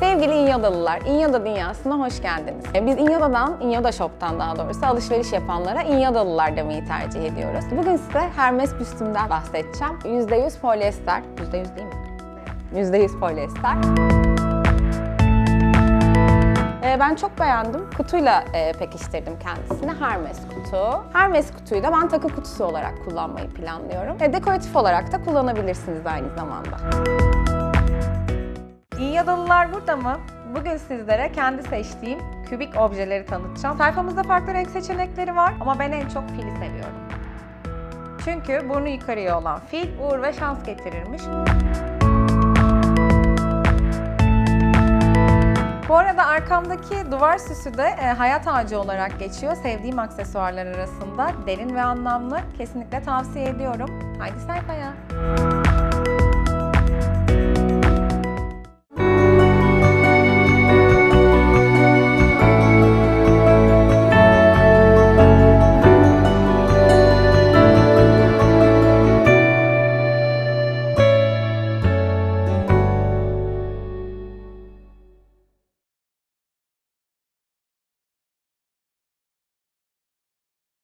Sevgili İnyadalılar, İnyada dünyasına hoş geldiniz. E, Biz İnyada'dan, İnyada Shop'tan daha doğrusu alışveriş yapanlara İnyadalılar demeyi tercih ediyoruz. Bugün size Hermes büstümden bahsedeceğim. %100 polyester, %100 değil mi? %100 polyester. Ee, Ben çok beğendim. Kutuyla e, pekiştirdim kendisini. Hermes kutu. Hermes kutuyu da ben takı kutusu olarak kullanmayı planlıyorum. E, dekoratif olarak da kullanabilirsiniz aynı zamanda. İnyadalılar burada mı? Bugün sizlere kendi seçtiğim kübik objeleri tanıtacağım. Sayfamızda farklı renk seçenekleri var ama ben en çok fili seviyorum. Çünkü burnu yukarıya olan fil uğur ve şans getirirmiş. Bu arada arkamdaki duvar süsü de e, hayat ağacı olarak geçiyor. Sevdiğim aksesuarlar arasında derin ve anlamlı. Kesinlikle tavsiye ediyorum. Haydi sayfaya.